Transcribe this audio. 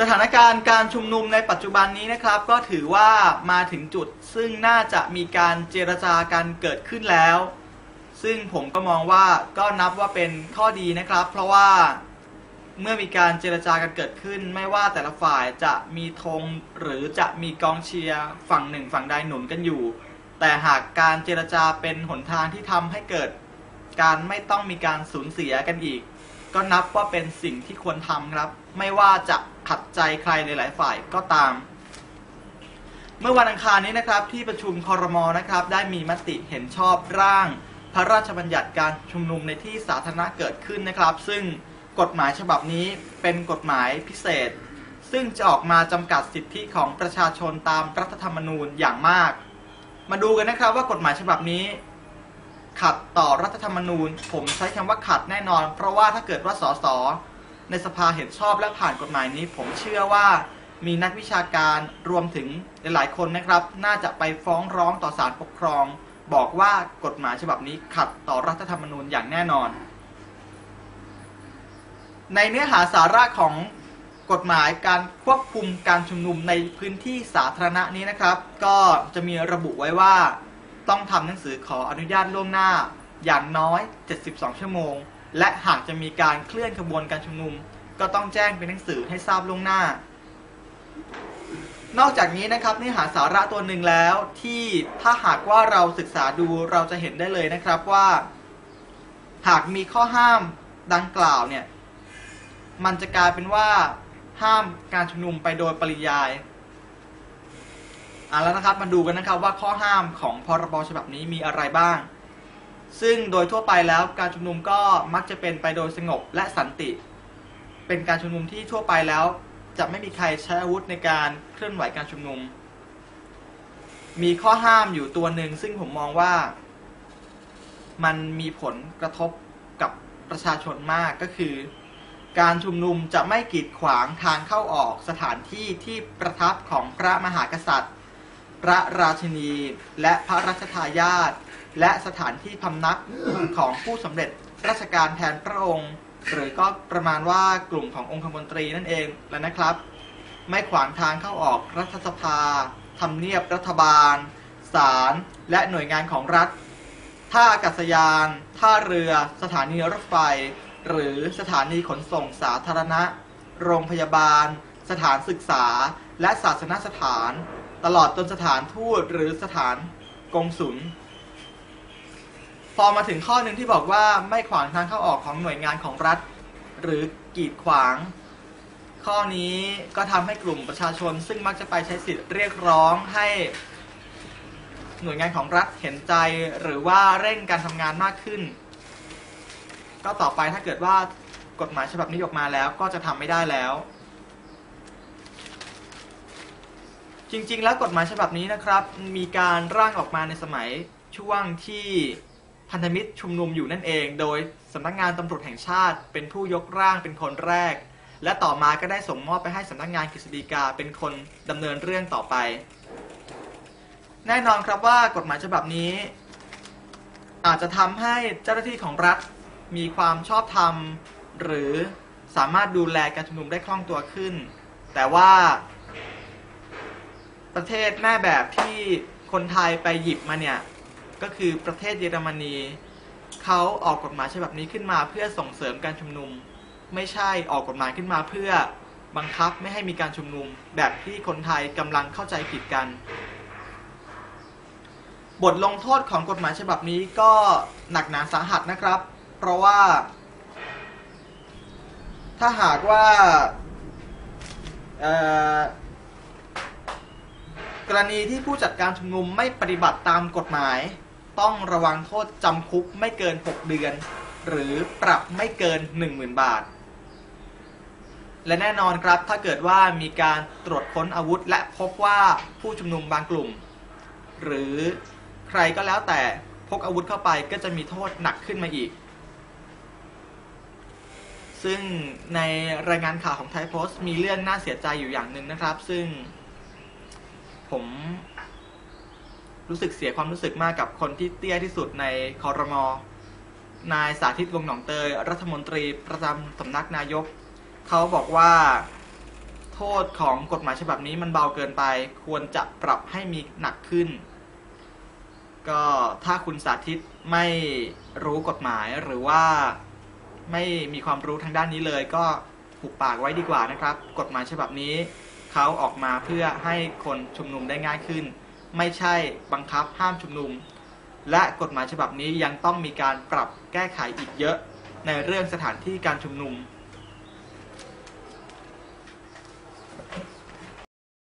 สถานการณ์การชุมนุมในปัจจุบันนี้นะครับ ก็ถือว่ามาถึงจุดซึ่งน่าจะมีการเจรจากันเกิดขึ้นแล้ว ซึ่งผมก็มองว่าก็นับว่าเป็นข้อดีนะครับ เพราะว่าเมื่อมีการเจรจากันเกิดขึ้น ไม่ว่าแต่ละฝ่ายจะมีธงหรือจะมีกองเชียร์ฝั่งหนึ่งฝั่งใดหนุนกันอยู่ แต่หากการเจรจาเป็นหนทางที่ทำให้เกิด การไม่ต้องมีการสูญเสียกันอีก ก็นับว่าเป็นสิ่งที่ควรทำครับ ไม่ว่าจะ ขัดใจใครหลาย ๆ ฝ่ายก็ตาม เมื่อวันอังคารนี้นะครับที่ประชุมคอรมอนะครับได้มีมติเห็นชอบร่าง พระราชบัญญัติการชุมนุมในที่สาธารณะเกิดขึ้นนะครับ ซึ่งกฎหมายฉบับนี้เป็นกฎหมายพิเศษ ซึ่งจะออกมาจำกัดสิทธิของประชาชนตามรัฐธรรมนูญอย่างมาก มาดูกันนะครับว่ากฎหมายฉบับนี้ขัดต่อรัฐธรรมนูญ ผมใช้คำว่าขัดแน่นอน เพราะว่าถ้าเกิดว่าสส ในสภาเห็นชอบและผ่านกฎหมายนี้ ผมเชื่อว่ามีนักวิชาการรวมถึงหลาย ๆ คนนะครับ น่าจะไปฟ้องร้องต่อศาลปกครอง บอกว่ากฎหมายฉบับนี้ขัดต่อรัฐธรรมนูญอย่างแน่นอน ในเนื้อหาสาระของกฎหมายการควบคุมการชุมนุมในพื้นที่สาธารณะนี้นะครับ ก็จะมีระบุไว้ว่า ต้องทำหนังสือขออนุญาตล่วงหน้าอย่างน้อย 72 ชั่วโมง และหากจะมีการเคลื่อนขบวนการชุมนุม ก็ต้องแจ้งเป็นหนังสือให้ทราบล่วงหน้า นอกจากนี้นะครับเนื้อหาสาระตัวหนึ่งแล้วที่ถ้าหากว่าเราศึกษาดูเราจะเห็นได้เลยนะครับว่า หากมีข้อห้ามดังกล่าวเนี่ยมันจะกลายเป็นว่าห้ามการชุมนุมไปโดยปริยายอ่าแล้วนะครับมาดูกันนะครับว่าข้อห้ามของพรบฉบับนี้มีอะไรบ้าง ซึ่งโดยทั่วไปแล้วการชุมนุมก็มักจะเป็นไปโดยสงบและสันติ เป็นการชุมนุมที่ทั่วไปแล้ว จะไม่มีใครใช้อาวุธในการเคลื่อนไหวการชุมนุม มีข้อห้ามอยู่ตัวหนึ่งซึ่งผมมองว่า มันมีผลกระทบกับประชาชนมากก็คือ การชุมนุมจะไม่กีดขวางทางเข้าออกสถานที่ที่ประทับของพระมหากษัตริย์ พระราชินี และพระราชทายาทและสถานที่พำนักของผู้สำเร็จราชการแทนพระองค์ หรือก็ประมาณว่ากลุ่มขององคมนตรีนั่นเองแล้วนะครับ ไม่ขวางทางเข้าออกรัฐสภาทำเนียบรัฐบาลศาลและหน่วยงานของรัฐ ท่าอากาศยาน ท่าเรือ สถานีรถไฟ หรือสถานีขนส่งสาธารณะ โรงพยาบาล สถานศึกษา และศาสนสถาน ตลอดจนสถานทูตหรือสถานกงสุลพอมาถึงข้อหนึ่งที่บอกว่าไม่ขวางทางเข้าออกของหน่วยงานของรัฐ หรือกีดขวาง ข้อนี้ก็ทำให้กลุ่มประชาชน ซึ่งมักจะไปใช้สิทธิ์เรียกร้องให้หน่วยงานของรัฐเห็นใจ หรือว่าเร่งการทำงานมากขึ้น ก็ต่อไปถ้าเกิดว่ากฎหมายฉบับนี้ออกมาแล้วก็จะทำไม่ได้แล้ว จริง ๆ แล้วกฎหมายฉบับนี้นะครับ มีการร่างออกมาในสมัยช่วงที่พันธมิตรชุมนุมอยู่นั่นเอง โดยสำนักงานตำรวจแห่งชาติ เป็นผู้ยกร่างเป็นคนแรก และต่อมาก็ได้ส่งมอบไปให้สำนักงานกฤษฎีกาเป็นคนดำเนินเรื่องต่อไป แน่นอนครับว่ากฎหมายฉบับนี้ อาจจะทำให้เจ้าหน้าที่ของรัฐมีความชอบธรรม หรือสามารถดูแลการชุมนุมได้คล่องตัวขึ้น แต่ว่า ประเทศแม่แบบที่คนไทยไปหยิบมาเนี่ย ก็คือประเทศเยอรมนีเขาออกกฎหมายฉบับนี้ขึ้นมาเพื่อส่งเสริมการชุมนุม ไม่ใช่ออกกฎหมายขึ้นมาเพื่อบังคับไม่ให้มีการชุมนุม แบบที่คนไทยกำลังเข้าใจผิดกัน บทลงโทษของกฎหมายฉบับนี้ก็หนักหนาสาหัสนะครับ เพราะว่า ถ้าหากว่าเอ่อ กรณีที่ผู้จัดการชุมนุมไม่ปฏิบัติตามกฎหมาย ต้องระวังโทษจำคุกไม่เกิน 6 เดือน หรือปรับไม่เกิน 10,000 บาท และแน่นอนครับถ้าเกิดว่ามีการตรวจค้นอาวุธ และพบว่าผู้ชุมนุมบางกลุ่ม หรือใครก็แล้วแต่พกอาวุธเข้าไปก็จะมีโทษหนักขึ้นมาอีก ซึ่งในรายงานข่าวของไทยโพสต์มีเรื่องน่าเสียใจอยู่อย่างหนึ่งนะครับ ซึ่ง ผมรู้สึกเสียความรู้สึกมากกับคนที่เตี้ยที่สุดในคอรมอนายสาธิตวงหนองเตย รัฐมนตรีประจำสำนักนายก เขาบอกว่า โทษของกฎหมายฉบับนี้มันเบาเกินไป ควรจะปรับให้มีหนักขึ้น ก็ถ้าคุณสาธิตไม่รู้กฎหมายหรือว่าไม่มีความรู้ทางด้านนี้เลย ก็หุบปากไว้ดีกว่านะครับ กฎหมายฉบับนี้ เขาออกมาเพื่อให้คนชุมนุมได้ง่ายขึ้น ไม่ใช่บังคับห้ามชุมนุม และกฎหมายฉบับนี้ยังต้องมีการปรับแก้ไขอีกเยอะในเรื่องสถานที่การชุมนุม